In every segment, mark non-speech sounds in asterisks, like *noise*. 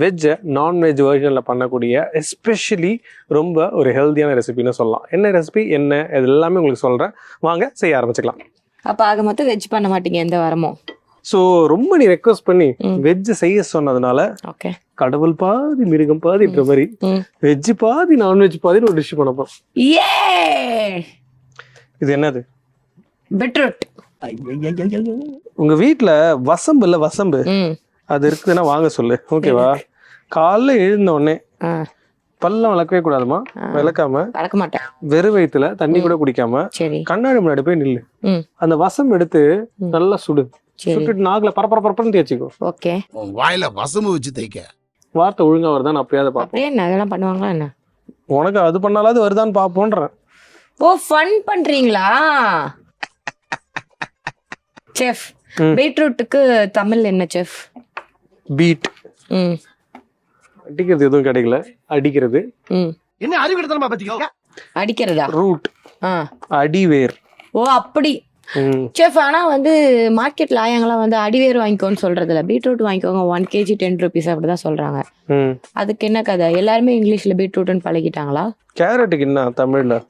வெஜ்ஜை non veg வெர்ஷனில் பண்ணக்கூடிய especially ரொம்ப ஒரு ஹெல்த்தியான ரெசிபின்னு சொல்லலாம். என்ன ரெசிபி என்ன இது எல்லாமே உங்களுக்கு சொல்கிறேன் வாங்க செய்ய ஆரம்பிச்சுக்கலாம். அப்ப ஆக மொத்தம் வெஜ் பண்ண மாட்டீங்க எந்த வாரமும்? ஸோ ரொம்ப நீ ரெக்வஸ்ட் பண்ணி. வெஜ் செய்ய சொன்னதுனால ஓகே. கடவுள் பாதி மிருகம் பாதின்ற மாதிரி. வெஜ் பாதி நான்வெஜ் பாதின்னு ஒரு டிஷ் பண்ண போறோம். இது என்னது? பீட்ரூட் உங்க வீட்ல வசம்பு இல்ல வசம்பு? அது இருக்குதுன்னா வாங்க சொல்லு. ஓகேவா? காலைல எழுந்த உடனே பல்லம் விளக்கவே கூடாதுமா? விளக்காம வளர்க்க மாட்டேன். வெறும் வயித்துல தண்ணி கூட குடிக்காம சரி. கண்ணாடி முன்னாடி போய் நில்லு. அந்த வசம் எடுத்து நல்லா சுடு. சுட்டுட்டு நாக்குல பரப்பர பரப்பரன்னு தேய்ச்சிக்கோ. ஓகே. வாயில வசம்பு வச்சு தைக்க வார்த்தை ஒழுங்கா வருதான்னு அப்படியாவது பார்ப்போம் அப்படியே என்ன அதெல்லாம் பண்ணுவாங்களா என்ன? உனக்கு அது பண்ணாலாவது வருதான்னு பார்ப்போன்றேன். ஓ ஃபன் பண்றீங்களா? *laughs* செஃப். பீட்ரூட்டுக்கு தமிழ் என்ன செஃப் பீட் ம். அடிக்கிறது எதுவும் கிடைக்கல. அடிக்கிறது. ம். என்ன அறிவிடத்தனமா பத்திக்க? அடிக்கிறதா? ரூட் ஆ. அடிவேர். ஓ அப்படி. ம். செஃப் ஆனா வந்து மார்க்கெட்ல ஆயங்களாம் வந்து அடிவேர் வாங்கிக்கோன்னு சொல்றது இல்ல பீட்ரூட் வாங்கிக்கோங்க ஒன் கேஜி டென் ருபீஸ் அப்படிதான் சொல்றாங்க. ம். அதுக்கு என்ன கதை? எல்லாருமே இங்கிலீஷ்ல பீட்ரூட்னு பழகிட்டாங்களா? கேரட்டுக்கு என்ன தமிழ்ல?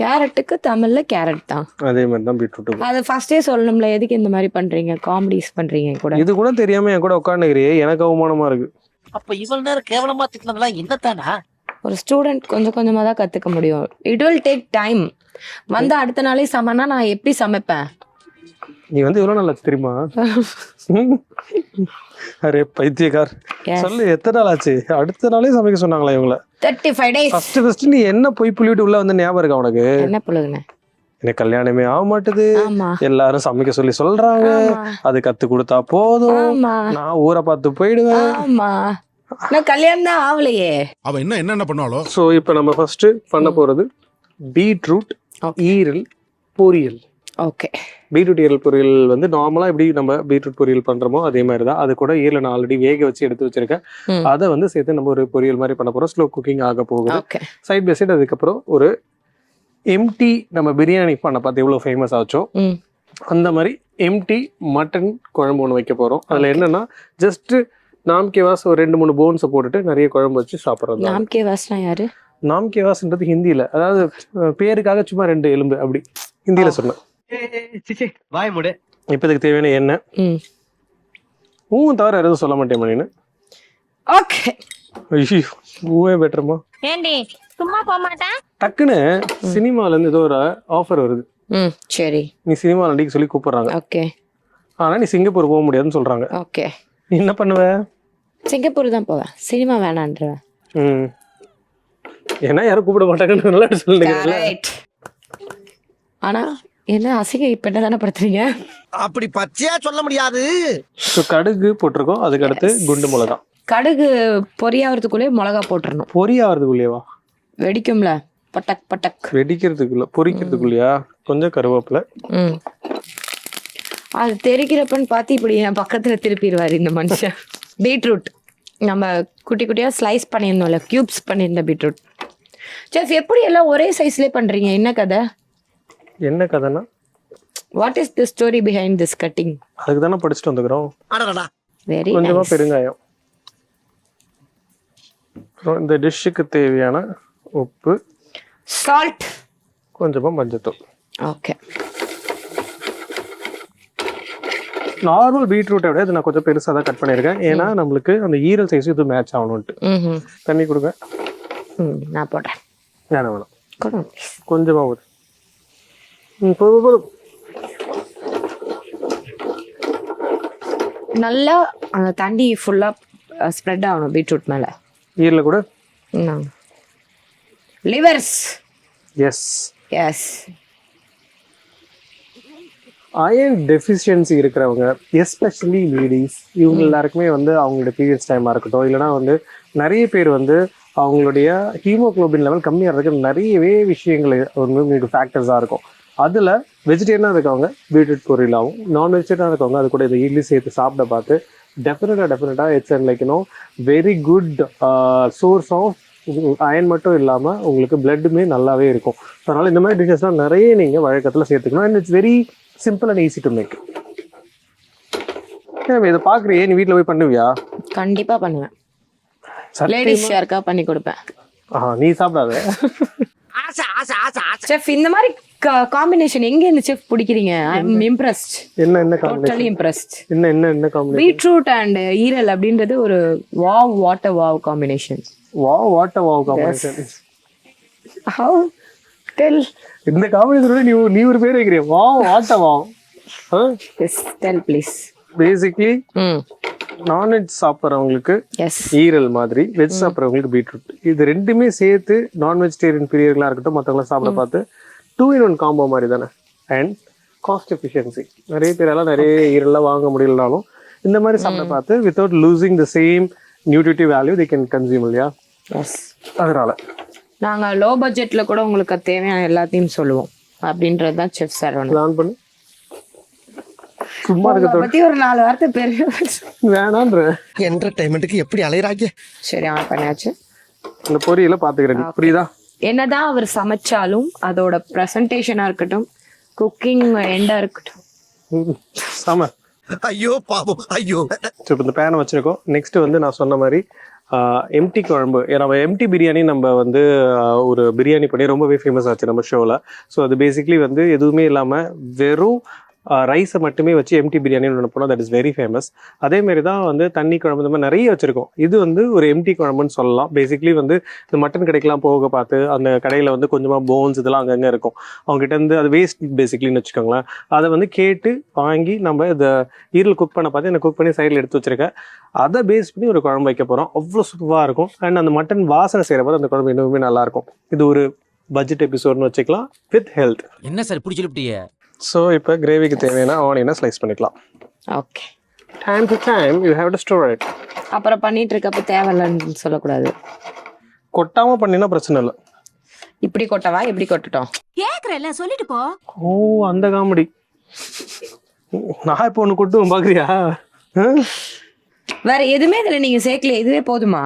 கேரட்டுக்கு தமிழ்ல கேரட் தான். அதே மாதிரி தான் பீட்ரூட் அது ஃபர்ஸ்டே சொல்லணும்ல எதுக்கு இந்த மாதிரி பண்றீங்க? காமெடிஸ் பண்றீங்க கூட. இது கூட தெரியாம என் கூட உட்காந்துக்கிறியே எனக்கு அவமானமா இருக்கு. அப்ப இவ்வளவு நேரம் கேவலமா திட்டினதெல்லாம் என்னத்தானா? ஒரு ஸ்டூடெண்ட் கொஞ்சம் கொஞ்சமா தான் கத்துக்க முடியும். இட் வில் டேக் டைம் வந்து அடுத்த நாளே சமைனா நான் எப்படி சமைப்பேன்? நீ வந்து எவ்வளவு நல்லா தெரியுமா? அரே பைத்தியக்கார். சொல்லு எத்தனை நாள் ஆச்சு? அடுத்த நாளே சமைக்க சொன்னாங்களா இவங்கள. Thirty five days first first நீ என்ன பொய் புள்ளிவிட்டு உள்ள வந்து ஞாபகம் இருக்கா உனக்கு? என்ன பொழுதுண்ணே எனக்கு கல்யாணமே ஆக மாட்டுது. ஆமா. எல்லாரும் சமைக்க சொல்லி சொல்றாங்க. அது கத்து கொடுத்தா போதும். ஆமா. நான் ஊரை பார்த்து போயிடுவேன். ஆமா. நான் கல்யாணம் தான் ஆகலையே. அவ என்ன என்னென்ன பண்ணாலோ ஸோ இப்போ நம்ம ஃபர்ஸ்ட் பண்ண போறது பீட்ரூட். ஈரல் பொரியல். ஓகே பீட்ரூட் ஈரல் பொரியல் வந்து நார்மலா எப்படி நம்ம பீட்ரூட் பொரியல் பண்றோமோ அதே மாதிரி தான் அது கூட ஈரலை நான் ஆல்ரெடி வேக வச்சு எடுத்து வச்சிருக்கேன். அதை வந்து சேர்த்து நம்ம ஒரு பொரியல் மாதிரி பண்ண போறோம். ஸ்லோ குக்கிங் ஆக போகுது. சைட் பை சைடு அதுக்கப்புறம் ஒரு எம்டி நம்ம பிரியாணி பண்ண பார்த்து எவ்வளோ ஃபேமஸ் ஆச்சோ அந்த மாதிரி எம்டி மட்டன் குழம்பு ஒன்று வைக்க போறோம். அதுல என்னன்னா ஜஸ்ட் நாம்கேவாஸ் ஒரு ரெண்டு மூணு போன்ஸை போட்டுட்டு நிறைய குழம்பு வச்சு சாப்பிட்றது நாம் கே வாஸ்னா யாரு நாம்கேவாஸ்ன்றது ஹிந்தியில. அதாவது பேருக்காக சும்மா ரெண்டு எலும்பு அப்படி ஹிந்தியில சொன்னேன் வாய முடு. இப்போ இதுக்கு தேவையான எண்ணெய். ம். பூவும் தவிர எதுவும் சொல்ல மாட்டேன் மணின்னு ஓகே. ஐயோ பூவே பெட்டருமா. ஏண்டி சும்மா போக மாட்டேன் டக்குன்னு சினிமால இருந்து ஏதோ ஒரு ஆஃபர் வருது. ம் சரி. நீ சினிமா நடிக்க சொல்லி கூப்பிடுறாங்க. ஓகே. ஆனா நீ சிங்கப்பூர் போக முடியாதுன்னு சொல்றாங்க. ஓகே. நீ என்ன பண்ணுவ? சிங்கப்பூர் தான் போவேன். சினிமா வேணான்றேன் ம். ஏன்னா யாரும் கூப்பிட மாட்டாங்கன்னு நல்லா சொல்லுங்க. ஆனா என்ன அசிங்க இப்ப என்ன தானே படுத்துறீங்க? அப்படி பச்சையா சொல்ல முடியாது. ஸோ கடுகு போட்டிருக்கோம். அதுக்கு அடுத்து குண்டு மிளகா. கடுகு பொரியாகிறதுக்குள்ளே மிளகா போட்டுறணும். பொரியாகிறதுக்குள்ளேவா வெடிக்கும்ல. Buttock buttock. வெடிக்கிறதுக்குள்ள பொரிக்கிறதுக்குள்ளயா கொஞ்சம் கருவேப்பிலை. ம். அது தெரிக்கிறப்பன்னு பார்த்து இப்படி என் பக்கத்துல திருப்பிடுவார் இந்த மனுஷன். *laughs* பீட்ரூட். நம்ம குட்டி குட்டியா ஸ்லைஸ் பண்ணியிருந்தோம்ல கியூப்ஸ் பண்ணியிருந்த பீட்ரூட். செஃப் எப்படி எல்லாம் ஒரே சைஸ்லேயே பண்றீங்க? என்ன கதை? என்ன கதைன்னா what is the story behind this cutting அதுக்கு தானே படிச்சுட்டு வந்துக்கிறோம். அடடா வெரி கொஞ்சமா பெருங்காயம். அப்புறம் இந்த டிஷ்ஷுக்கு தேவையான உப்பு சால்ட் கொஞ்சமா மஞ்சத்தூள். ஓகே நார்மல் பீட்ரூட்டை விட இது நான் கொஞ்சம் பெருசாக தான் கட் பண்ணியிருக்கேன். ஏன்னா நம்மளுக்கு அந்த ஈரல் சைஸ் இது மேட்ச் ஆகணும்ட்டு ம் தண்ணி கொடுங்க. ம் நான் போடுறேன். வேணாம் வேணாம். கொஞ்சமாக ம் போதும் நல்லா அந்த தண்ணி ஃபுல்லாக ஸ்ப்ரெட் ஆகணும் பீட்ரூட் மேலே. ஈரல கூட? Livers yes yes iron deficiency இருக்கிறவங்க எஸ்பெஷலி லேடிஸ் இவங்க எல்லாருக்குமே வந்து அவங்களுடைய பீரியட்ஸ் டைமாக இருக்கட்டும். இல்லைனா வந்து நிறைய பேர் வந்து அவங்களுடைய ஹீமோகுளோபின் லெவல் கம்மியாகிறதுக்கு நிறையவே விஷயங்கள் வந்து உங்களுக்கு ஃபேக்டர்ஸாக இருக்கும். அதில் வெஜிடேரியனாக இருக்கவங்க பீட்ரூட் பொரியலாகவும் நான் வெஜிடேரியனாக இருக்கவங்க அது கூட இதை இட்லி சேர்த்து சாப்பிட பார்த்து டெஃபினட்டாக டெஃபினட்டாக it's and like you know very good source of iron மட்டும் இல்லாமல் உங்களுக்கு பிளட்டுமே நல்லாவே இருக்கும். அதனால் இந்த மாதிரி டிஷ்ஷஸ்லாம் நிறைய நீங்கள் வழக்கத்தில் சேர்த்துக்கணும். And it's very simple and easy to make இதை பார்க்குறியே? நீ வீட்டில் போய் பண்ணுவியா? கண்டிப்பாக பண்ணுவேன். லேடிஸ் யாருக்கா பண்ணி கொடுப்பேன். ஆ நீ சாப்பிடாத? *laughs* ஆசை ஆசை ஆசை ஆசை செஃப் இந்த மாதிரி காம்பினேஷன் எங்க இருந்து செஃப் பிடிக்கிறீங்க? ஐ இம்ப்ரெஸ்ட் என்ன என்ன டோட்டலி காம்பினேஷன் இம்ப்ரெஸ்ட் என்ன என்ன என்ன காம்பினேஷன் பீட்ரூட் அண்ட் ஈரல் அப்படின்றது ஒரு wow water wow combination wow what a wow combination how tell இந்த காம்பினேஷனோட நீ நீ ஒரு பேர் வைக்கிறிய? Wow what a wow yes tell please basically hmm non veg சாப்பிட்றவங்களுக்கு ஈரல் மாதிரி வெஜ் சாப்பிட்றவங்களுக்கு பீட்ரூட் இது ரெண்டுமே சேர்த்து நான் வெஜிடேரியன் பிரியர்களாக இருக்கட்டும் மற்றவங்களாம் சாப்பிட பார்த்து டூ இன் ஒன் காம்போ மாதிரி தானே. அண்ட் காஸ்ட் எஃபிஷியன்சி நிறைய பேரெல்லாம் நிறைய ஈரல்லாம் வாங்க முடியலனாலும் இந்த மாதிரி சாப்பிட பார்த்து without losing the same nutritive value they can consume இல்லையா? அதனால. நாங்க லோ பட்ஜெட்ல கூட உங்களுக்கு தேவையான எல்லாத்தையும் சொல்லுவோம். அப்படின்றது தான் செஃப் சரவணன் பிளான் பண்ணு. சும்மா இருக்க பத்தி ஒரு நாலு வார்த்தை பெரிய வேணான்ற என்டர்டைன்மெண்ட்டுக்கு எப்படி அலையறாங்க சரி அவன் பண்ணியாச்சு இந்த பொரியல பாத்துக்கிறேன் புரியுதா? என்னதான் அவர் சமைச்சாலும் அதோட ப்ரெசன்டேஷனா இருக்கட்டும் குக்கிங் எண்டா இருக்கட்டும். செம. ஐயோ பாவம். ஐயோ. இப்போ இந்த பேனை வச்சிருக்கோம். நெக்ஸ்ட் வந்து நான் சொன்ன மாதிரி எம்டி குழம்பு. நம்ம எம்டி பிரியாணி நம்ம வந்து ஒரு பிரியாணி பண்ணி ரொம்பவே ஃபேமஸ் ஆச்சு நம்ம ஷோவில் ஸோ அது பேசிக்லி வந்து எதுவுமே இல்லாமல் வெறும் ரைஸை மட்டுமே வச்சு எம்டி பிரியாணின்னு ஒன்று போனோம் தட் இஸ் வெரி ஃபேமஸ் அதேமாரி தான் வந்து தண்ணி குழம்பு இந்த மாதிரி நிறைய வச்சுருக்கோம். இது வந்து ஒரு எம்டி குழம்புன்னு சொல்லலாம். பேசிக்லி வந்து இந்த மட்டன் கடைக்கெல்லாம் போக பார்த்து அந்த கடையில் வந்து கொஞ்சமாக போன்ஸ் இதெல்லாம் அங்கங்கே இருக்கும். அவங்ககிட்ட இருந்து அது வேஸ்ட் பேசிக்லின்னு வச்சுக்கோங்களேன். அதை வந்து கேட்டு வாங்கி நம்ம இதை ஈரல் குக் பண்ண பார்த்து எனக்கு குக் பண்ணி சைடில் எடுத்து வச்சிருக்கேன். அதை பேஸ் பண்ணி ஒரு குழம்பு வைக்க போகிறோம் அவ்வளோ சூப்பராக இருக்கும். அண்ட் அந்த மட்டன் வாசனை செய்கிற போது அந்த குழம்பு இன்னுமே நல்லாயிருக்கும் இது ஒரு பட்ஜெட் எபிசோட்னு வச்சுக்கலாம். வித் ஹெல்த் என்ன சார் இப்படி ஸோ இப்போ கிரேவிக்கு தேவையான ஆனியனை ஸ்லைஸ் பண்ணிக்கலாம். Okay time to time you have to store it அப்புறம் பண்ணிட்டு இருக்கப்ப தேவையில்லைன்னு சொல்லக்கூடாது. கொட்டாமல் பண்ணினா பிரச்சனை இல்லை. இப்படி கொட்டவா? எப்படி கொட்டட்டும். கேக்குறல சொல்லிட்டு போ. ஓ அந்த காமெடி. நான் இப்போ ஒன்று கொட்டுவேன் பார்க்குறியா வேற எதுவுமே இதுல நீங்க சேர்க்கல இதுவே போதுமா?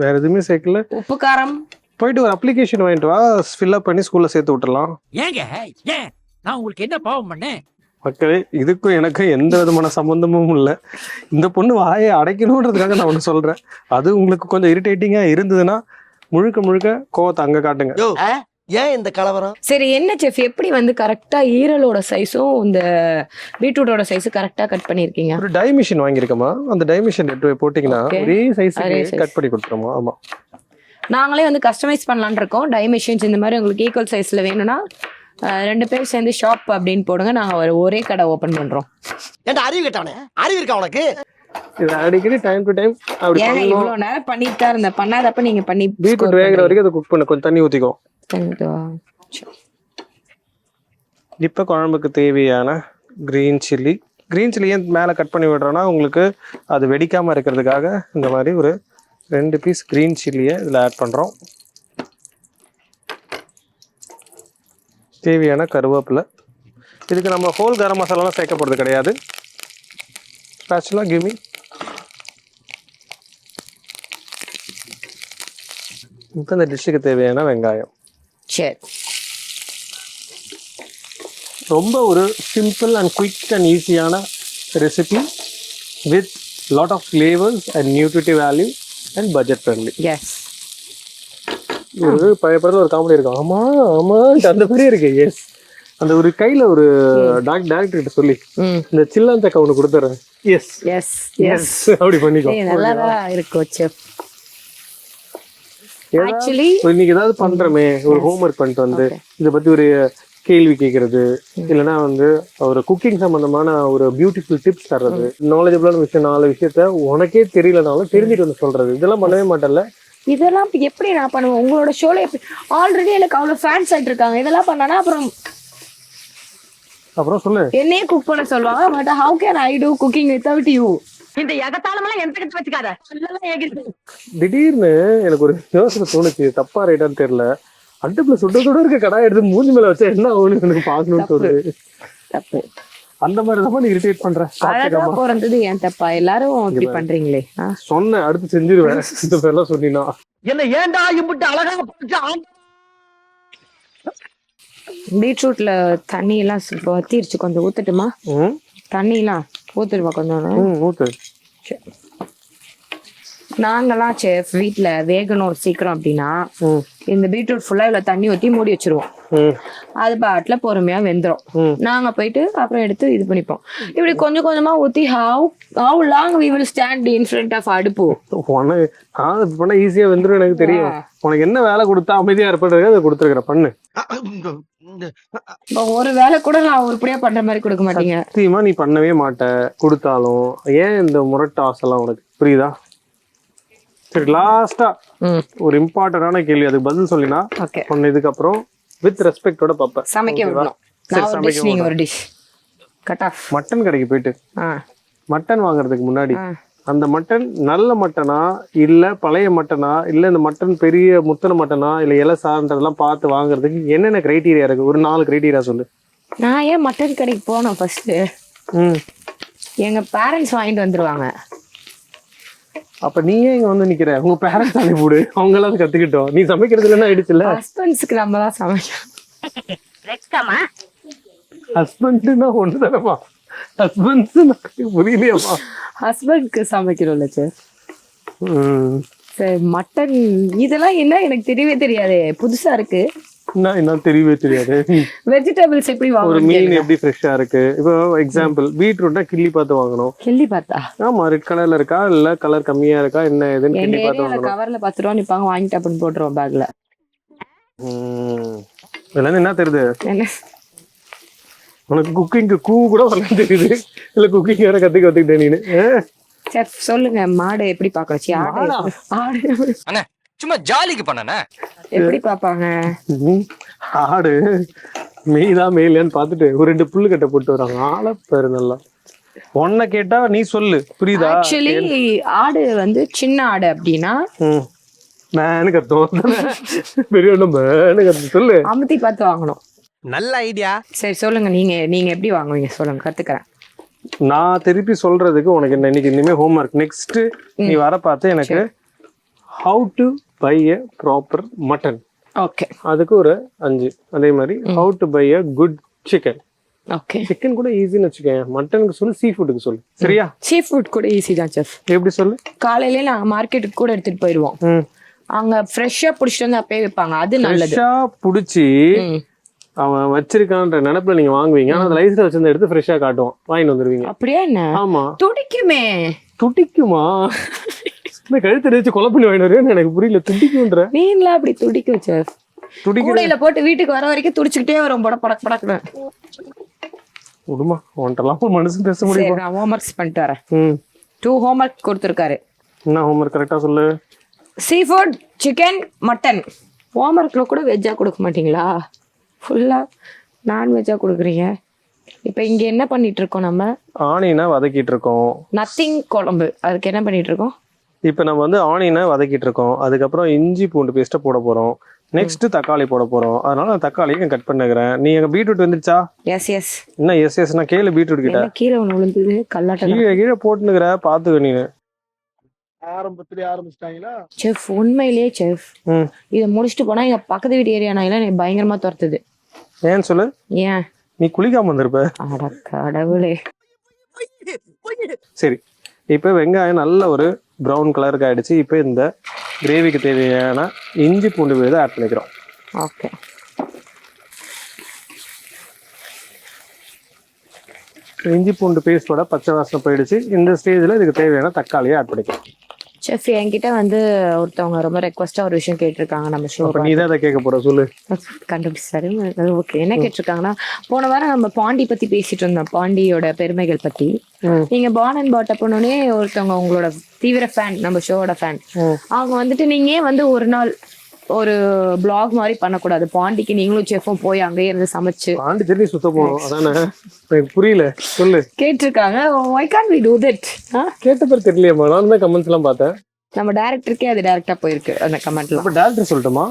வேற எதுவுமே சேர்க்கல. உப்பு காரம். போயிட்டு ஒரு அப்ளிகேஷன் வாங்கிட்டு வா ஃபில்அப் பண்ணி ஸ்கூலில் சேர்த்து விட்டுறலாம். ஏங்க ஏன்? நான் உங்களுக்கு என்ன பாவம் பண்ணேன்? மக்களே இதுக்கும் எனக்கும் எந்த விதமான சம்பந்தமும் இல்லை. இந்த பொண்ணு வாயை அடைக்கணுன்றதுக்காக நான் ஒன்று சொல்றேன். அது உங்களுக்கு கொஞ்சம் இரிட்டேட்டிங்கா இருந்ததுன்னா முழுக்க முழுக்க கோவத்தை அங்க காட்டுங்க. ஏன் இந்த கலவரம்? சரி என்ன செஃப்? எப்படி வந்து கரெக்டா ஈரலோட சைஸும் இந்த பீட்ரூட்டோட சைஸும் கரெக்டா கட் பண்ணிருக்கீங்க ஒரு டை மிஷின் வாங்கியிருக்கோமா அந்த டை மிஷின் போட்டிங்கன்னா. ஒரே சைஸ். கட் பண்ணி கொடுத்துருமா ஆமா. நாங்களே வந்து கஸ்டமைஸ் பண்ணலாம்னு இருக்கோம். டைமெஷன்ஸ் இந்த மாதிரி உங்களுக்கு ஈக்குவல் சைஸ்ல வேணும்னா ரெண்டு பேரும் சேர்ந்து ஷாப் அப்படின்னு போடுங்க. நாங்க ஒரு ஒரே கடை ஓபன் பண்றோம். ஏன்டா அறிவு கேட்டவனே? அறிவு இருக்கா உனக்கு? இது அடிக்கடி டைம் டு டைம் அப்படி பண்ணணும். இவ்வளவு நேரம் பண்ணிட்டு தான் இருந்தேன். பண்ணாதப்ப நீங்க பண்ணி பீட்ரூட் வேகிற வரைக்கும் அதை குக் பண்ணு. கொஞ்சம் தண்ணி ஊற்றிக்கோ இப்போ குழம்புக்கு தேவையான க்ரீன் சில்லி க்ரீன் சில்லி ஏன் மேலே கட் பண்ணி விடுறோன்னா உங்களுக்கு அது வெடிக்காமல் இருக்கிறதுக்காக இந்த மாதிரி ஒரு ரெண்டு பீஸ் க்ரீன் சில்லியை இதில் ஆட் பண்ணுறோம் தேவையான கருவேப்பிலை. இதுக்கு நம்ம ஹோல் கரம் மசாலாலாம் சேர்க்க போகிறது கிடையாது ஸ்பேச்சுலாம் கிமி இப்போ இந்த டிஷ்ஷுக்கு தேவையான வெங்காயம். சரி. ரொம்ப ஒரு சிம்பிள் அண்ட் குயிக் அண்ட் ஈஸியான recipe with lot of flavours and nutritive value and budget friendly as ஒரு பழைய படத்துல ஒரு காமெடி இருக்கும். ஆமா ஆமா அந்த மாதிரியே இருக்கு. எஸ் அந்த ஒரு கையில ஒரு டாக் டேரக்டர் கிட்ட சொல்லி இந்த சில்லான் தக்க ஒன்று கொடுத்துறேன். எஸ் எஸ் எஸ் அப்படி பண்ணிக்கோ. நல்லாதான் இருக்கும் செஃப் இன்னைக்கு ஏதாவது பண்றோமே ஒரு ஹோம்ஒர்க் பண்ணிட்டு வந்து இதை பத்தி ஒரு கேள்வி கேட்கறது இல்லைன்னா வந்து ஒரு குக்கிங் சம்பந்தமான ஒரு பியூட்டிஃபுல் டிப்ஸ் தர்றது நாலேஜபிளான விஷயம் நாலு விஷயத்த உனக்கே தெரியலனாலும் தெரிஞ்சுட்டு வந்து சொல்றது. இதெல்லாம் பண்ணவே மாட்டேன்ல. இதெல்லாம் இப்ப எப்படி நான் பண்ணுவேன்? உங்களோட ஷோல எப்படி ஆல்ரெடி எனக்கு அவ்வளவு ஃபேன்ஸ் ஆயிட்டு இருக்காங்க. இதெல்லாம் பண்ணனா அப்புறம் அப்புறம் சொல்லு. என்னையே குக் பண்ண சொல்லுவாங்க. But how can I do cooking without you இந்த எகத்தாளமெல்லாம் எந்த கிட்ட வச்சுக்காத. திடீர்னு எனக்கு ஒரு யோசனை தோணுச்சு. தப்பா ரைட்டான்னு தெரியல. அடுப்புல சுட சுட இருக்க கடாய் எடுத்து மூஞ்சி மேல வச்சா என்ன ஆகும்னு எனக்கு பார்க்கணும்னு தோணுது. தப்பு. அந்த மாதிரி தான் நீ இரிட்டேட் பண்ற? அழகா சாப்பிட்டுக்காம. பிறந்தது ஏன் தப்பா? எல்லாரும் இப்படி பண்றீங்களே? சொன்னேன் அடுத்து செஞ்சிருவேன். இந்த பேர்லாம் சொன்னீங்கன்னா என்ன ஏன்டா இம்புட்டு அழகா பீட்ரூட்ல தண்ணி எல்லாம் சு- வத்திருச்சு கொஞ்சம் ஊத்துட்டுமா? தண்ணி எல்லாம் ஊத்துடுமா கொஞ்சம்? ஊத்து. நாங்கெல்லாம் செஃப் வீட்ல வேகணும் சீக்கிரம் அப்படின்னா. இந்த பீட்ரூட் ஃபுல்லா இவ்வளவு தண்ணி ஊத்தி மூடி வச்சிருவோம். அது பாட்டுல பொறுமையா வெந்துரும். ம். நாங்க போயிட்டு அப்புறம் எடுத்து இது பண்ணிப்போம். இப்படி கொஞ்சம் கொஞ்சமா ஊத்தி how how long we will stand in front of அடுப்பு? உனக்கு பண்ண ஈஸியா வந்துடும் எனக்கு தெரியும். உனக்கு என்ன வேலை கொடுத்தா அமைதியா இருப்பது அதை கொடுத்துருக்குற பண்ணு. ஒரு வேலை கூட நான் உருப்படியா பண்ற மாதிரி கொடுக்க மாட்டீங்க. சத்தியமா நீ பண்ணவே மாட்ட. கொடுத்தாலும் ஏன் இந்த முரட்டு ஆசைலாம் உனக்கு? புரியுதா? சரி லாஸ்டா ஒரு இம்பார்ட்டன்டான கேள்வி. அதுக்கு பதில் சொல்லினா உன்னை இதுக்கப்புறம் வித் ரெஸ்பெக்டோட பார்ப்பேன். சமைக்க? விடணும். ஒரு டிஷ் நீங்க ஒரு டிஷ் கட் ஆஃப் மட்டன் கடைக்கு போயிட்டு. மட்டன் வாங்குறதுக்கு முன்னாடி. அந்த மட்டன் நல்ல மட்டனா இல்ல பழைய மட்டனா இல்ல இந்த மட்டன் பெரிய முத்தன மட்டனா இல்ல இலை சார்ந்ததெல்லாம் பார்த்து வாங்குறதுக்கு என்னென்ன கிரைட்டீரியா இருக்கு? ஒரு நாலு கிரைட்டீரியா சொல்லு. நான் ஏன் மட்டன் கடைக்கு போனோம் ஃபர்ஸ்ட் எங்க பேரண்ட்ஸ் வாங்கிட்டு வந்துருவாங்க. அப்ப நீ ஏன் இங்க வந்து நிக்கிற. உங்க பேரண்ட்ஸ் அனுப்பிவிடு அவங்க எல்லாம் கத்துக்கிட்டோம். நீ சமைக்கிறது இல்லைன்னா ஆயிடுச்சுல்ல ஹஸ்பண்ட்ஸ்க்கு நம்ம தான் சமைக்கணும் ஹஸ்பண்ட்னா ஒண்ணு தானப்பா ஹஸ்பண்ட்ஸ் புரியலையாப்பா ஹஸ்பண்ட்க்கு சமைக்கணும்ல சார். சரி மட்டன் இதெல்லாம் என்ன? எனக்கு தெரியவே தெரியாதே. புதுசா இருக்கு. என்ன என்ன தெரியவே தெரியாது. வெஜிடபிள்ஸ் எப்படி ஒரு மீன். எப்படி ஃப்ரெஷ்ஷா இருக்கு? இப்போ எக்ஸாம்பிள் பீட்ரூட்னா கிள்ளி பார்த்து வாங்கணும். கிள்ளி பார்த்தா? ஆமா ரெட் கலர்ல இருக்கா? இல்ல கலர் கம்மியா இருக்கா? என்ன ஏதுன்னு கிள்ளி பார்த்து வாங்கணும். கவர்ல பத்து ரூபா நிப்பாங்க வாங்கிட்டு அப்படின்னு போட்டுருவோம் பேக்ல ம். இதுல இருந்து என்ன தெரியுது? உனக்கு குக்கிங்க்கு கூ கூட வரலாம் தெரியுது. இல்ல குக்கிங் வேற கத்துக்க கத்துக்கிட்டே நீனு? செஃப் சொல்லுங்க மாடு எப்படி பாக்கணும் ஆடு மாடா? ஆடு சும்மா ஜாலிக்கு பண்ணனே? எப்படி பாப்பாங்க. ஆடு மெய்தா மெயிலான்னு பார்த்துட்டு ஒரு ரெண்டு புல்லு கட்டை போட்டு வராங்க. ஆள பேரு நல்லா. உன்னை கேட்டா நீ சொல்லு புரியுதா? ஆக்சுவலி ஆடு வந்து சின்ன ஆடு அப்படின்னா. மேனு கத்துவோம் பெரிய ஒண்ணு மேனு கத்து சொல்லு. அமுத்தி பார்த்து வாங்கணும். நல்ல ஐடியா சரி சொல்லுங்க. நீங்க நீங்க எப்படி வாங்குவீங்க? சொல்லுங்க. கத்துக்கிறேன். நான் திருப்பி சொல்றதுக்கு உனக்கு இன்னைக்கு இனிமே ஹோம்ஒர்க் நெக்ஸ்ட் நீ வர பார்த்து எனக்கு how to buy a proper mutton okay அதுக்கு ஒரு அஞ்சு. அதே மாதிரி how to buy a good chicken okay chicken கூட ஈஸின்னு வச்சுக்கேன் மட்டனுக்கு சொல்லு சீ ஃபுட்டுக்கு சொல்லு சரியா? சீ ஃபுட் கூட ஈஸி தான் செஃப் எப்படி சொல்லு? காலையிலே நாங்க மார்க்கெட்டுக்கு கூட எடுத்துட்டு போயிடுவோம். அங்க ஃப்ரெஷ்ஷா புடிச்சிட்டு வந்து அப்பயே வைப்பாங்க. அது நல்லது. ஃப்ரெஷ்ஷா புடிச்சு. அவன் வச்சிருக்கான்ற நினைப்புல நீங்க வாங்குவீங்க. ஆனா அந்த லைஸ்ல வச்சிருந்த எடுத்து ஃப்ரெஷ்ஷா காட்டுவான். வாங்கிட்டு வந்துருவீங்க. அப்படியே என்ன? ஆமா. துடிக்குமே. துடிக்குமா? *laughs* இந்த கழுத்து வச்சு கொலை பண்ணி எனக்கு புரியல. துடிக்குன்ற மீன்ல அப்படி செஃப் துடிக்கிற கூடையில போட்டு வீட்டுக்கு வர வரைக்கும் துடிச்சுக்கிட்டே வரும். பட படக் படக்குன்னு. விடுமா உன்ட்டெல்லாம் மனுஷன் பேச முடியுமா? நான் ஹோம்ஒர்க்ஸ் பண்ணிட்டு வரேன். ம். டூ ஹோம்ஒர்க் கொடுத்துருக்காரு. என்ன ஹோம்ஒர்க் கரெக்டா சொல்லு? சீ ஃபுட் சிக்கன் மட்டன் ஹோம்ஒர்க்கில் கூட வெஜ்ஜாக கொடுக்க மாட்டீங்களா? ஃபுல்லாக நான்வெஜ்ஜாக கொடுக்குறீங்க. இப்போ இங்கே என்ன பண்ணிட்டு இருக்கோம் நம்ம? ஆனியனை வதக்கிட்டு இருக்கோம். நத்திங் குழம்பு. அதுக்கு என்ன பண்ணிட்டு இருக்கோம்? இப்போ நம்ம வந்து ஆனியனை வதக்கிட்டு இருக்கோம் அதுக்கப்புறம் இஞ்சி பூண்டு பேஸ்ட்டை போட போறோம். நெக்ஸ்ட் தக்காளி போட போறோம். அதனால நான் தக்காளியை கட் பண்ணுகிறேன். நீ எங்க பீட்ரூட் வந்துருச்சா? எஸ் எஸ் என்ன எஸ் எஸ் நான் கேளு பீட்ரூட் கிட்ட. கீழே ஒன்று விழுந்தது கல்லாட்டம் கீழே கீழே போட்டுனுக்குற பாத்துக்க நீ ஆரம்பத்திலே ஆரம்பிச்சிட்டாங்களா? செஃப் உண்மையிலேயே செஃப். ம். இதை முடிச்சுட்டு போனால் எங்கள் பக்கத்து வீட்டு ஏரியா நாயெல்லாம் என்னை பயங்கரமாக துரத்துது. ஏன்னு சொல்லு? ஏன்? நீ குளிக்காம வந்திருப்ப. அட கடவுளே. சரி. இப்போ வெங்காயம் நல்ல ஒரு ப்ரௌன் கலருக்கு ஆயிடுச்சு. இப்போ இந்த கிரேவிக்கு தேவையான இஞ்சி பூண்டு விழுதை ஆட் பண்ணிக்கிறோம். ஓகே இஞ்சி பூண்டு பேஸ்டோட பச்சை வாசனை போயிடுச்சு. இந்த ஸ்டேஜில் இதுக்கு தேவையான தக்காளியை ஆட் பண்ணிக்கலாம் செஃப் என்கிட்ட வந்து ஒருத்தவங்க ரொம்ப ரெக்வஸ்ட்டாக ஒரு விஷயம் கேட்டிருக்காங்க. நம்ம ஷோ நீ தான் அதை கேட்க போற சொல்லு. கண்டுபிடிச்சாரு. ஓகே என்ன கேட்டிருக்காங்கன்னா போன வாரம் நம்ம பாண்டி பத்தி பேசிட்டு இருந்தோம். பாண்டியோட பெருமைகள் பத்தி. நீங்க பான் அண்ட் பாட் பண்ணோடனே ஒருத்தவங்க உங்களோட தீவிர ஃபேன் நம்ம ஷோவோட ஃபேன். அவங்க வந்துட்டு நீங்க வந்து ஒரு நாள் ஒரு பிளாக் மாதிரி பண்ணக்கூடாது. பாண்டிக்கு நீங்களும் செஃப்பும் போய் அங்கேயே இருந்து சமைச்சு. பாண்டிச்சேரி சுத்த போகணும் அதானே? எனக்கு புரியல. சொல்லு. கேட்டிருக்காங்க. Why can we do that கேட்ட பேர் தெரியலையம்மா. நான் தான் கமெண்ட்ஸ் எல்லாம் பார்த்தேன். நம்ம டேரக்டருக்கே அது டேரக்டா போயிருக்கு அந்த கமெண்ட்ல அப்ப டேரக்டர் சொல்லட்டுமா?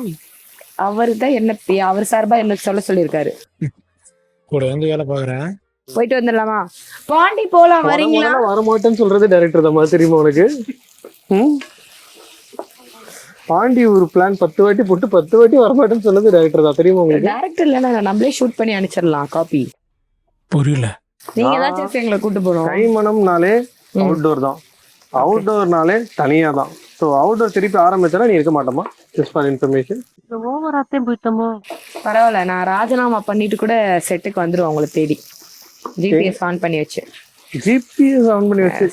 அவர் தான் என்ன அவர் சார்பா என்ன சொல்ல சொல்லியிருக்காரு. கூட வந்து வேலை பாக்குறேன் போயிட்டு வந்துடலாமா? பாண்டி போலாம் வரீங்களா? வர மாட்டேன்னு சொல்றது டேரக்டர் தான் தெரியுமா உனக்கு? ம்? பாண்டி ஒரு பிளான் பத்து வாட்டி போட்டு பத்து வாட்டி வரமாட்டேன்னு சொன்னது டேரக்டர் தான். தெரியுமா உங்களுக்கு? டேரக்டர் இல்லைன்னா நம்மளே ஷூட் பண்ணி அனுப்பிச்சிடலாம் காப்பி புரியல. நீங்க செஃப் எங்களை கூட்டு போறோம் கைமணம்னாலே அவுட்டோர் தான். அவுட்டோர்னாலே தனியா தான். ஸோ அவுட்டோர் திருப்பி ஆரம்பிச்சா நீ இருக்க மாட்டோமா? ஜஸ்ட் ஃபார் இன்ஃபர்மேஷன் ஓவராத்தையும் போயிட்டோமோ? பரவாயில்ல நான் ராஜினாமா பண்ணிட்டு கூட செட்டுக்கு வந்துருவேன் உங்களை தேடி. ஜிபிஎஸ் ஆன் பண்ணி வச்சு. ஜிபிஎஸ் ஆன் பண்ணி வச்சு.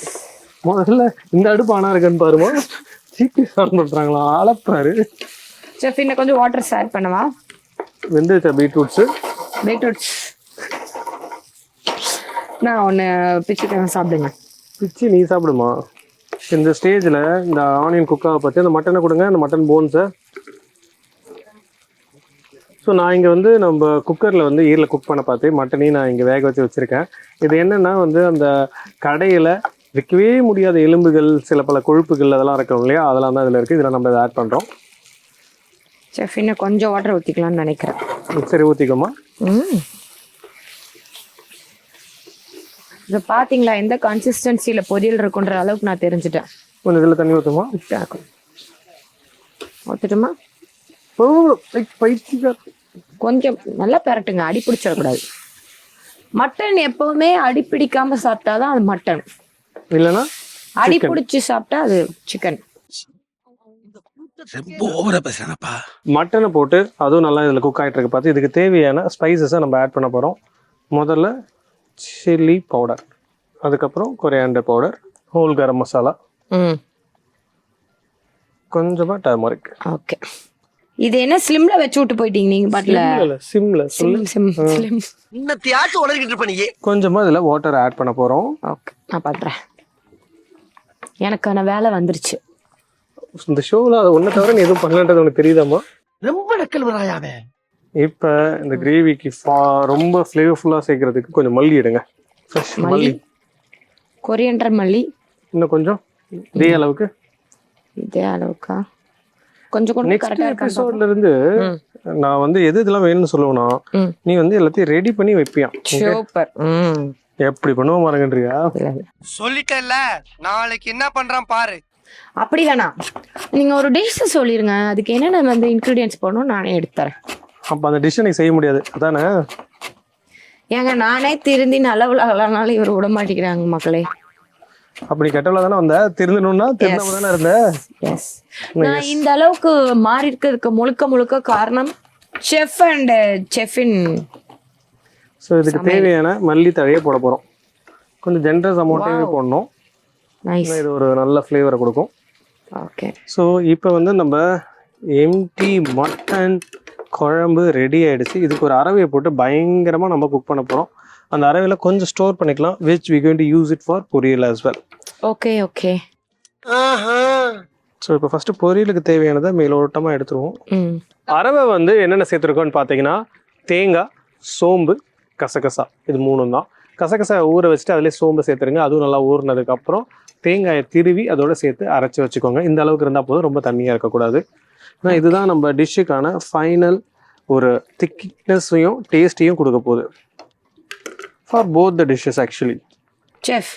முதல்ல இந்த அடுப்பு ஆனா இருக்குன்னு பாருமா? ஜிபிஎஸ் ஆன் பண்றாங்களா அளப்பாரு செஃப் இன்னும் கொஞ்சம் வாட்டர் ஆட் பண்ணவா? வெந்துச்சா பீட்ரூட்ஸ் பீட்ரூட்ஸ் நான் ஒன்று பிச்சுக்கிறேன் சாப்பிடுங்க. பிச்சு நீ சாப்பிடுமா? இந்த ஸ்டேஜில் இந்த ஆனியன் குக்காவை பற்றி அந்த மட்டனை கொடுங்க அந்த மட்டன் போன்ஸை ஸோ நான் இங்கே வந்து நம்ம குக்கரில் வந்து ஈரில் குக் பண்ண பார்த்து மட்டனையும் நான் இங்கே வேக வச்சு வச்சுருக்கேன். இது என்னென்னா வந்து அந்த கடையில் விற்கவே முடியாத எலும்புகள் சில பல கொழுப்புகள் அதெல்லாம் இருக்கும் இல்லையா? அதெல்லாம் தான் இதில் இருக்குது. இதில் நம்ம இதை ஆட் பண்ணுறோம் செஃப் இன்னும் கொஞ்சம் வாட்டர் ஊற்றிக்கலாம்னு நினைக்கிறேன். சரி ஊற்றிக்கோமா ம். இதை பார்த்தீங்களா எந்த கன்சிஸ்டன்சியில் பொரியல் இருக்குன்ற அளவுக்கு நான் தெரிஞ்சுட்டேன். கொஞ்சம் இதில் தண்ணி ஊற்றுமா ஊற்றுட்டுமா கொஞ்சம் நல்லா பெரட்டுங்க. அடி பிடிச்சிடக்கூடாது. மட்டன் எப்பவுமே அடி பிடிக்காம சாப்பிட்டாதான் அது மட்டன். இல்லைன்னா அடி பிடிச்சி சாப்பிட்டா அது சிக்கன் ரொம்ப ஓவரா பேசுறானப்பா. மட்டனை போட்டு அதுவும் நல்லா இதில் குக் ஆகிட்டு இருக்கு பார்த்து. இதுக்கு தேவையான ஸ்பைசஸை நம்ம ஆட் பண்ண போகிறோம் முதல்ல சில்லி பவுடர் அதுக்கப்புறம் coriander powder whole garam masala hmm. கொஞ்சமாக டர்மரிக் ஓகே இது என்ன ஸ்லிம்ல வச்சு விட்டு போயிட்டீங்க நீங்க பாட்டுல? சிம்ல சொல்லு சிம் சிம் ஸ்லிம் இன்னத்தையாச்சும் உணர்கிட்டு இருப்ப நீ கொஞ்சமாக இதில் வாட்டர் ஆட் பண்ண போகிறோம் ஓகே நான் பண்றேன். எனக்கான வேலை வந்துருச்சு. இந்த ஷோவில் அது ஒன்றை தவிர நீ எதுவும் பண்ணலன்றது உனக்கு தெரியுதாம்மா? ரொம்ப நக்கல் வராயாவே இப்போ இந்த கிரேவிக்கு ஃபா ரொம்ப ஃப்ளேவர்ஃபுல்லாக சேர்க்கறதுக்கு கொஞ்சம் மல்லி எடுங்க. ஃப்ரெஷ் மல்லி? மல்லி. கொரியண்டர் மல்லி. இன்னும் கொஞ்சம்? இதே அளவுக்கு? இதே அளவுக்கா? கொஞ்சம் கொஞ்சம் நெக்ஸ்ட் கரெக்டா இருக்கா எபிசோட்ல இருந்து. நான் வந்து எது இதெல்லாம் வேணும்னு சொல்லுவேனா. நீ வந்து எல்லாத்தையும் ரெடி பண்ணி வைப்பியா சூப்பர் ம். எப்படி பண்ணுவோம் இல்ல. சொல்லிட்டேன்ல நாளைக்கு என்ன பண்றான் பாரு. அப்படி வேணாம். நீங்க ஒரு டிஷ் சொல்லிருங்க. அதுக்கு என்னென்ன வந்து இன்கிரீடியன்ஸ் போடணும் நானே எடுத்து தரேன். அப்ப அந்த டிஷ் எனக்கு செய்ய முடியாது. அதானே? ஏங்க நானே திருந்தி நல்லவளாகலானாலும் இவர் விட மாட்டேங்கிறாங்க மக்களே. அப்படி கெட்டவள தானே வந்த? திருந்தணும்னா திருந்தாம தானே இருந்த? நான் இந்த அளவுக்கு மாறி இருக்கிறதுக்கு முழுக்க முழுக்க காரணம் செஃப் அண்ட் செஃபின் ஸோ இதுக்கு தேவையான மல்லி தழையை போட போறோம். கொஞ்சம் ஜென்ரஸ் அமௌண்ட்டாகவே போடணும். இது ஒரு நல்ல ஃப்ளேவரை கொடுக்கும். ஓகே ஸோ இப்போ வந்து நம்ம எம்டி மட்டன் குழம்பு ரெடி ஆயிடுச்சு. இதுக்கு ஒரு அரவையை போட்டு பயங்கரமாக நம்ம குக் பண்ண போகிறோம் அந்த அரவையில் கொஞ்சம் ஸ்டோர் பண்ணிக்கலாம் which we going to use it for poriyal as well. Okay okay so இப்போ ஃபஸ்ட்டு பொரியலுக்கு தேவையானதை மேலோட்டமாக எடுத்துருவோம். ம். அரவை வந்து என்னென்ன சேர்த்துருக்கோன்னு பார்த்தீங்கன்னா தேங்காய் சோம்பு கசகசா. இது மூணும் தான். கசகசா ஊற வச்சுட்டு அதிலே சோம்பு சேர்த்துருங்க. அதுவும் நல்லா ஊறினதுக்கப்புறம் தேங்காயை திருவி அதோட சேர்த்து அரைச்சி வச்சுக்கோங்க. இந்த அளவுக்கு இருந்தால் போதும் ரொம்ப தண்ணியாக இருக்கக்கூடாது. ஏன்னா இதுதான் நம்ம டிஷ்ஷுக்கான ஃபைனல் ஒரு திக்னஸையும் டேஸ்ட்டையும் கொடுக்க போகுது. For both the dishes actually chef.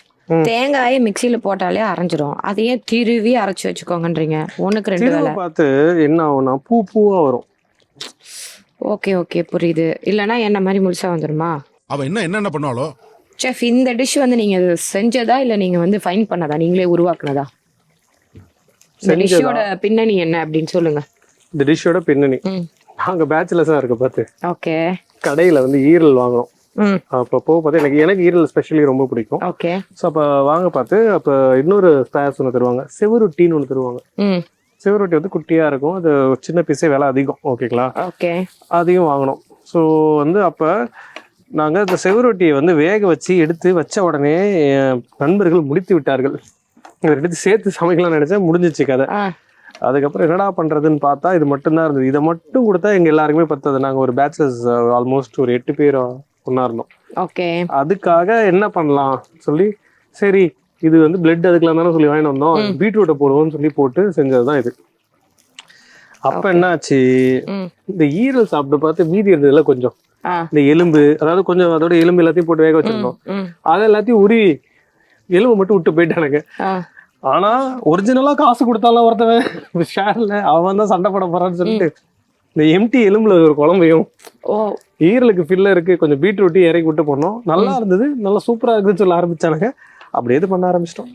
தேங்காயை மிக்சியில போட்டாலே அரைஞ்சிரும். அதையே திருவி அரைச்சு வச்சுக்கோங்கன்றீங்க. ஒண்ணுக்கு ரெண்டு வேலை பார்த்து என்ன ஆகும்னா பூ பூவாக வரும். ஓகே ஓகே புரியுது. இல்லைன்னா என்ன மாதிரி முழுசா வந்துருமா? அவ என்ன என்னென்ன பண்ணாலோ செஃப் இந்த டிஷ் வந்து நீங்க செஞ்சதா இல்ல நீங்க வந்து ஃபைன் பண்ணதா? நீங்களே உருவாக்குனதா? இந்த. டிஷ்ஷோட பின்னணி என்ன அப்படின்னு சொல்லுங்க. இந்த டிஷ்ஷோட பின்னணி. ம். நாங்கள் பேச்சுலர்ஸாக இருக்க பார்த்து. ஓகே கடையில் வந்து ஈரல் வாங்குறோம். அப்போ போக பார்த்து எனக்கு எனக்கு ஈரல் ஸ்பெஷலி ரொம்ப பிடிக்கும். ஓகே. ஸோ அப்போ வாங்க பார்த்து அப்போ இன்னொரு ஸ்பேர்ஸ் ஒன்று தருவாங்க. செவரொட்டின்னு ஒன்று தருவாங்க. செவரொட்டி வந்து குட்டியாக இருக்கும். அது சின்ன பீஸே விலை அதிகம். ஓகேங்களா ஓகே. அதையும் வாங்கினோம் ஸோ வந்து அப்போ நாங்கள் இந்த செவரொட்டியை வந்து வேக வச்சு எடுத்து வச்ச உடனே நண்பர்கள் முடித்து விட்டார்கள். இதை எடுத்து சேர்த்து சமைக்கலாம்னு நினச்சேன் முடிஞ்சிச்சு கதை. அதுக்கப்புறம் என்னடா பண்ணுறதுன்னு பார்த்தா இது மட்டும்தான் இருந்தது. இதை மட்டும் கொடுத்தா எங்கள் எல்லாருக்குமே பத்தாது. நாங்கள் ஒரு பேச்சுலர்ஸ் ஆல்மோஸ்ட் ஒரு எட்டு பேர் இருந்தோம் ஓகே. அதுக்காக என்ன பண்ணலாம் சொல்லி சரி இது வந்து பிளட் அதுக்கெல்லாம் தானே சொல்லி வாங்கிட்டு வந்தோம். பீட்ரூட்டை போடுவோம்னு சொல்லி போட்டு செஞ்சது தான் இது. அப்ப என்னாச்சு? இந்த ஈரல் சாப்பிட்டு பார்த்து மீதி இருந்ததுல கொஞ்சம். இந்த எலும்பு அதாவது கொஞ்சம் அதோட எலும்பு எல்லாத்தையும் போட்டு வேக வச்சிருந்தோம். அதை எல்லாத்தையும் உருவி எலும்பு மட்டும் விட்டு போயிட்டானுங்க. ஆனா ஒரிஜினலா காசு கொடுத்தாலும் ஒருத்தவன். *laughs* ஷேர்ல அவன் தான் சண்டை போட போறான்னு சொல்லிட்டு. இந்த எம்டி எலும்புல ஒரு குழம்பையும் ஈரலுக்கு ஃபில்ல இருக்கு கொஞ்சம் பீட்ரூட்டி இறக்கி விட்டு போனோம் நல்லா இருந்தது. நல்லா சூப்பரா இருக்குன்னு சொல்ல ஆரம்பிச்சானுங்க. அப்படியே இது பண்ண ஆரம்பிச்சிட்டோம்.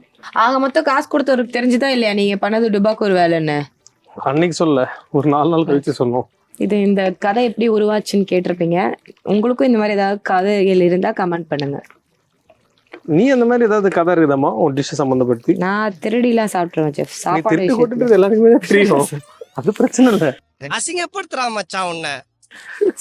ஆக மொத்தம் காசு கொடுத்தவருக்கு தெரிஞ்சுதா இல்லையா? நீங்க பண்ணது டுபாக்கு ஒரு வேலைன்னு. அன்னைக்கு சொல்ல ஒரு நாலு நாள் கழிச்சு சொன்னோம். இது இந்த கதை எப்படி உருவாச்சுன்னு கேட்டிருப்பீங்க. உங்களுக்கும் இந்த மாதிரி ஏதாவது கதைகள் இருந்தா கமெண்ட் பண்ணுங்க. நீ அந்த மாதிரி ஏதாவது கதை இருக்குதாம்மா? உன் டிஷ் சம்மந்தப்படுத்தி நான் திருடிலாம் சாப்பிட்ருவேன் செஃப் சாப்பாடு எல்லாருக்குமே தெரியும் *laughs* அது பிரச்சனை இல்லை. அசிங்கப்படுத்துறா மச்சான் உன்னை.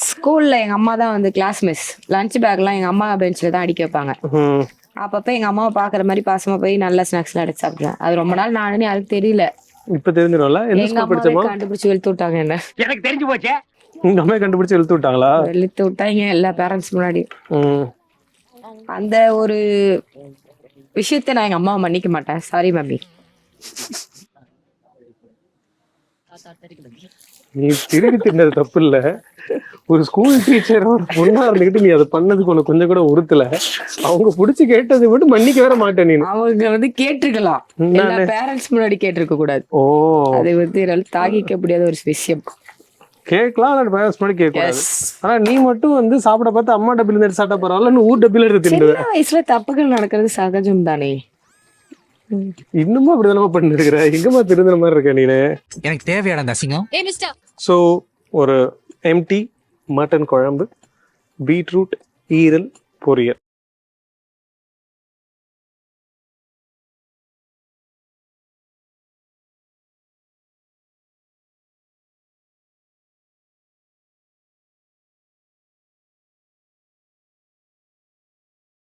ஸ்கூல்ல எங்க அம்மா தான் வந்து கிளாஸ் மிஸ் லஞ்ச் பேக்லாம் எங்க அம்மா பெஞ்சில் தான் அடிக்க வைப்பாங்க. ம். அப்பப்ப எங்க அம்மாவை பாக்குற மாதிரி பாசமா போய் நல்ல ஸ்நாக்ஸ்லாம் எடுத்து சாப்பிடுவேன். அது ரொம்ப நாள் நானுன்னு யாருக்கு தெரியல. இப்ப தெரிஞ்சிடும்ல எங்க படிச்சமா கண்டுபிடிச்சு வெளுத்து விட்டாங்க என்ன. எனக்கு தெரிஞ்சு போச்சே. உங்க அம்மா கண்டுபிடிச்சு இழுத்து விட்டாங்களா? வெளுத்து விட்டாங்க எல்லா பேரண்ட்ஸ் முன்னாடி. ம். அந்த ஒரு விஷயத்த நான் எங்க அம்மாவை மன்னிக்க மாட்டேன். Sorry mummy. நீ திருடி தின்னது தப்பு இல்ல ஒரு ஸ்கூல் டீச்சர் ஒரு பொண்ணா இருந்துகிட்டு நீ அதை பண்ணதுக்கு உனக்கு கொஞ்சம் கூட உறுத்தல. அவங்க புடிச்சு கேட்டதை விட்டு மன்னிக்க வேற மாட்டேன் நீ அவங்க வந்து கேட்டிருக்கலாம். பேரண்ட்ஸ் முன்னாடி கேட்டிருக்க கூடாது. ஓ. அது வந்து என்னால தாங்கிக்க முடியாத ஒரு விஷயம். கேட்கலாம் ஆனா பேரண்ட்ஸ் முன்னாடி கேட்க கூடாது Yes. ஆனா நீ மட்டும் வந்து சாப்பிட பார்த்து அம்மா டப்பில் எடுத்து சாப்பிட்டா பரவாயில்ல ஊர் டப்பில் சின்ன வயசுல தப்புகள் நடக்கிறது சகஜம் தானே இன்னுமும் அப்படிதானமா பண்ணிட்டு இருக்கிற எங்கம்மா திருந்துற மாதிரி இருக்க நீனு? எனக்கு தேவையான அந்த அசிங்கம். ஸோ ஒரு எம்டி மட்டன் குழம்பு பீட்ரூட் ஈரல் பொரியல்.